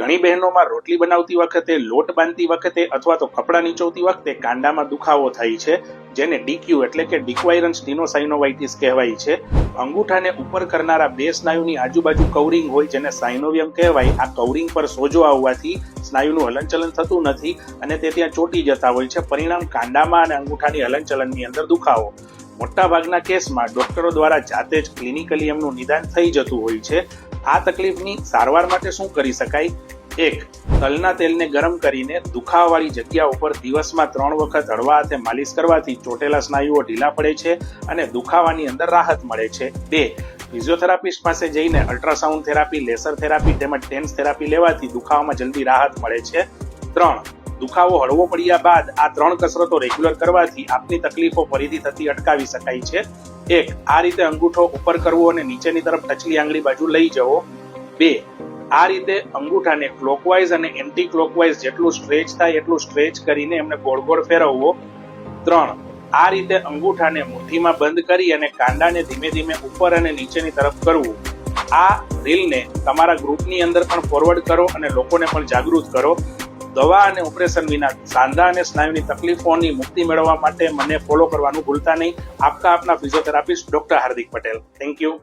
ઘણી બહેનોમાં રોટલી બનાવતી વખતે, લોટ બાંધતી વખતે અથવા તો કપડાં નીચોવતી વખતે કાંડામાં દુખાવો થાય છે, જેને ડીક્યુ એટલે કે ડિક્વાયરન્સ ડિનોસાઇનોવાઇટિસ કહેવાય છે. અંગૂઠાને ઉપર કરનારા બે સ્નાયુની આજુબાજુ કવરિંગ હોય જેને સાઇનોવિયમ કહેવાય, આ કવરિંગ પર સોજો આવવાથી સ્નાયુનું હલનચલન થતું નથી અને તે ત્યાં ચોટી જતા હોય છે. પરિણામ કાંડામાં અને અંગૂઠાની હલનચલનની અંદર દુખાવો. મોટાભાગના કેસમાં ડોક્ટરો દ્વારા જાતે જ ક્લિનિકલી એમનું નિદાન થઈ જતું હોય છે. આ તકલીફની સારવાર માટે શું કરી શકાય? એક, તલના તેલને ગરમ કરીને દુખાવાવાળી જગ્યા ઉપર દિવસમાં ત્રણ વખત હળવા હાથે માલિશ કરવાથી ચોટેલા સ્નાયુઓ ઢીલા પડે છે અને દુખાવાની અંદર રાહત મળે છે. બે, ફિઝિયોથેરાપિસ્ટ પાસે જઈને અલ્ટ્રાસાઉન્ડ થેરાપી, લેસર થેરાપી તેમજ ટેન્સ થેરાપી લેવાથી દુખાવામાં જલ્દી રાહત મળે છે. ત્રણ દુખાવો હળવો પડ્યા બાદ આ ત્રણ કસરતો રેગ્યુલર કરવાથી આપની તકલીફો ફરીથી થતી અટકાવી શકાય છે. એક, આ રીતે અંગૂઠો ઉપર કરવો અને નીચેની તરફ ટચલી આંગળી બાજુ લઈ જવો. બે, આ રીતે અંગૂઠાને ક્લોકવાઇઝ અને એન્ટી ક્લોકવાઇઝ જેટલું સ્ટ્રેચ થાય એટલું સ્ટ્રેચ કરીને એમને ગોળ ગોળ ફેરવવો. ત્રણ, આ રીતે અંગૂઠાને મુઠ્ઠીમાં બંધ કરી અને કાંડાને ધીમે ધીમે ઉપર અને નીચેની તરફ કરવું. આ રીલને તમારા ગ્રુપની અંદર પણ ફોરવર્ડ કરો અને લોકોને પણ જાગૃત કરો. દવા અને ઓપરેશન વિના સાંધા અને સ્નાયુની તકલીફોની મુક્તિ મેળવવા માટે મને ફોલો કરવાનું ભૂલતા નહીં. આપકા આપના physiotherapist doctor Hardik Patel. Thank you